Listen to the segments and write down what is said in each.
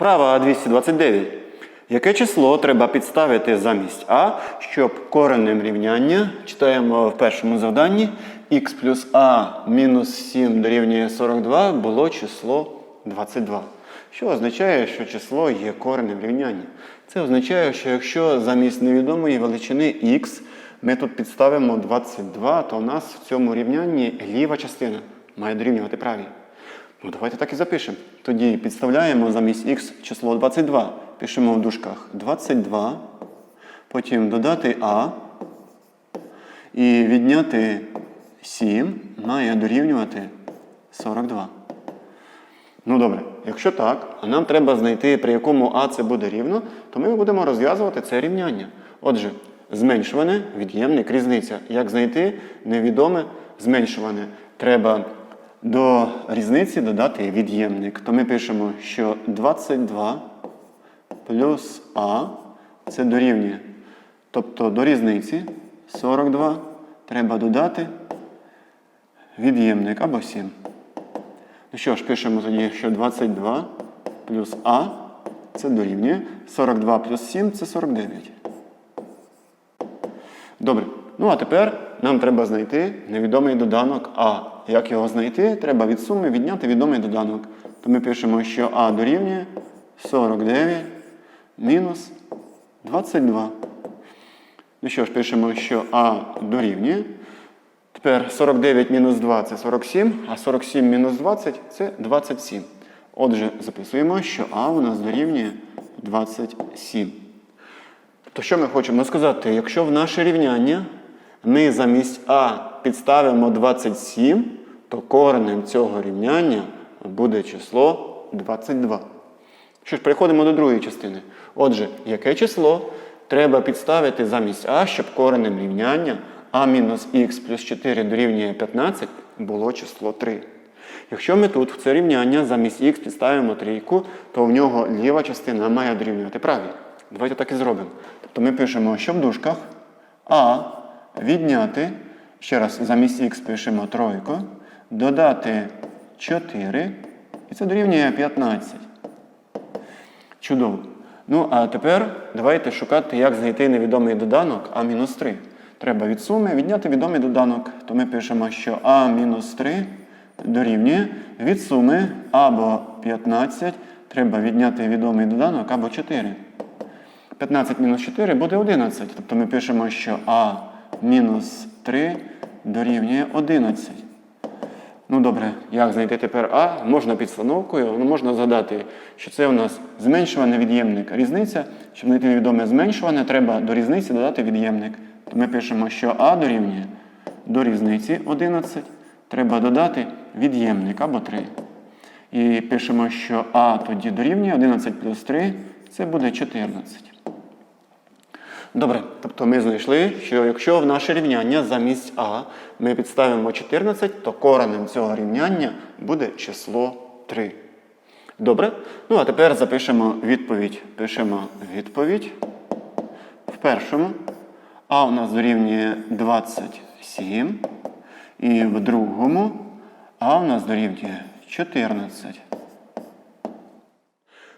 Вправа 229. Яке число треба підставити замість А, щоб коренем рівняння, читаємо в першому завданні, х плюс А мінус 7 дорівнює 42 було число 22. Що означає, що число є коренем рівняння? Це означає, що якщо замість невідомої величини х ми тут підставимо 22, то у нас в цьому рівнянні ліва частина має дорівнювати правій. Ну, давайте так і запишемо. Тоді підставляємо замість х число 22. Пишемо в дужках 22, потім додати а і відняти 7 має дорівнювати 42. Ну добре, якщо так, а нам треба знайти, при якому а це буде рівно, то ми будемо розв'язувати це рівняння. Отже, зменшуване, від'ємник, різниця. Як знайти невідоме зменшуване? Треба до різниці додати від'ємник. То ми пишемо, що 22 плюс а це дорівнює. Тобто до різниці 42 треба додати від'ємник або 7. Ну що ж, пишемо тоді, що 22 плюс А це дорівнює. 42 плюс 7 це 49. Добре. Ну а тепер нам треба знайти невідомий доданок А. Як його знайти? Треба від суми відняти відомий доданок. То ми пишемо, що А дорівнює 49 мінус 22. Ну що ж, пишемо, що А дорівнює. Тепер 49 мінус 2 це 47, а 47 мінус 20 це 27. Отже, записуємо, що А у нас дорівнює 27. То що ми хочемо сказати? Якщо в наше рівняння ми замість А підставимо 27, то коренем цього рівняння буде число 22. Що ж, переходимо до другої частини. Отже, яке число треба підставити замість А, щоб коренем рівняння а мінус х плюс 4 дорівнює 15 було число 3. Якщо ми тут в це рівняння замість х підставимо трійку, то в нього ліва частина має дорівнювати правій. Давайте так і зробимо. Тобто ми пишемо, що в дужках а відняти, ще раз, замість х пишемо тройку, додати 4, і це дорівнює 15. Чудово. Ну, а тепер давайте шукати, як знайти невідомий доданок а мінус 3. Треба від суми відняти відомий доданок. То ми пишемо, що а мінус 3 дорівнює від суми або 15. Треба відняти відомий доданок або 4. 15 мінус 4 буде 11. Тобто ми пишемо, що а мінус 3 дорівнює 11. Ну добре, як знайти тепер А? Можна підстановкою, ну можна згадати, що це у нас зменшуваний від'ємник. Різниця, щоб знайти невідоме зменшуване, треба до різниці додати від'ємник. То ми пишемо, що А дорівнює до різниці 11. Треба додати від'ємник або 3. І пишемо, що А тоді дорівнює 11 плюс 3, це буде 14. Добре, тобто ми знайшли, що якщо в наше рівняння замість А ми підставимо 14, то коренем цього рівняння буде число 3. Добре? Ну а тепер запишемо відповідь. Пишемо відповідь. В першому А у нас дорівнює 27. І в другому А у нас дорівнює 14.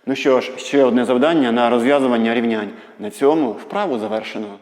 Ну що ж, ще одне завдання на розв'язування рівнянь. На цьому вправу завершено.